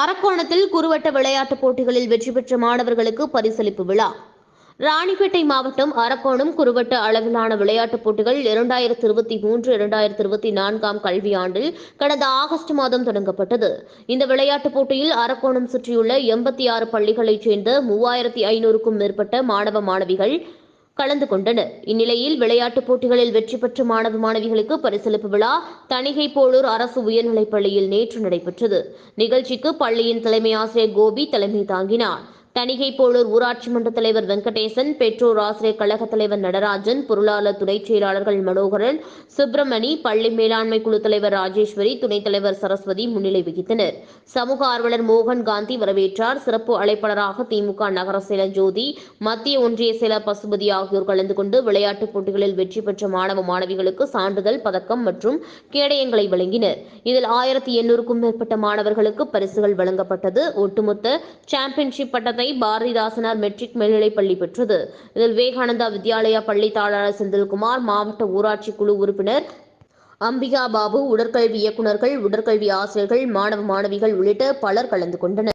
அரக்கோணத்தில் குறுவட்ட விளையாட்டுப் போட்டிகளில் வெற்றி பெற்ற மாணவர்களுக்கு பரிசளிப்பு விழா. ராணிப்பேட்டை மாவட்டம் அரக்கோணம் குறுவட்ட அளவிலான விளையாட்டுப் போட்டிகள் இரண்டாயிரத்தி இருபத்தி மூன்று இரண்டாயிரத்தி இருபத்தி நான்காம் கல்வியாண்டில் கடந்த ஆகஸ்ட் மாதம் தொடங்கப்பட்டது. இந்த விளையாட்டுப் போட்டியில் அரக்கோணம் சுற்றியுள்ள எண்பத்தி ஆறு பள்ளிகளைச் சேர்ந்த மூவாயிரத்தி ஐநூறுக்கும் மேற்பட்ட மாணவ மாணவிகள் கலந்து கொண்டனர். இந்நிலையில் விளையாட்டுப் போட்டிகளில் வெற்றி பெற்ற மாணவ மாணவிகளுக்கு பரிசளிப்பு விழா தணிகை போலூர் அரசு உயர்நிலைப் பள்ளியில் நேற்று நடைபெற்றது. நிகழ்ச்சிக்கு பள்ளியின் தலைமை ஆசிரியர் கோபி தலைமை தாங்கினார். தணிகை போலூர் ஊராட்சி மன்ற தலைவர் வெங்கடேசன் பெற்றோர் ஆசிரியர் கழக தலைவர் நடராஜன் பொருளாளர் துணைச் செயலாளர்கள் மனோகரன் சுப்பிரமணி பள்ளி மேலாண்மை குழு தலைவர் ராஜேஸ்வரி துணைத் தலைவர் சரஸ்வதி முன்னிலை வகித்தனர். சமூக ஆர்வலர் மோகன் காந்தி வரவேற்றார். சிறப்பு அழைப்பாளராக திமுக நகர செயலர் ஜோதி மத்திய ஒன்றிய செயலர் பசுபதி ஆகியோர் கலந்து கொண்டு விளையாட்டுப் போட்டிகளில் வெற்றி பெற்ற மாணவ மாணவிகளுக்கு சான்றிதழ் பதக்கம் மற்றும் கேடயங்களை வழங்கினர். இதில் ஆயிரத்தி எண்ணூறுக்கும் மேற்பட்ட மாணவர்களுக்கு பரிசுகள் வழங்கப்பட்டது. ஒட்டுமொத்த சாம்பியன்ஷிப் பட்டத்தை பாரதிதாசனார் மெட்ரிக் மேல்நிலைப் பள்ளி பெற்றது. இதில் விவேகானந்தா வித்யாலயா பள்ளி தாளர் செந்தில்குமார் மாவட்ட ஊராட்சி குழு உறுப்பினர் அம்பிகா பாபு உடற்கல்வி இயக்குநர்கள் உடற்கல்வி ஆசிரியர்கள் மாணவ மாணவிகள் உள்ளிட்ட பலர் கலந்து கொண்டனர்.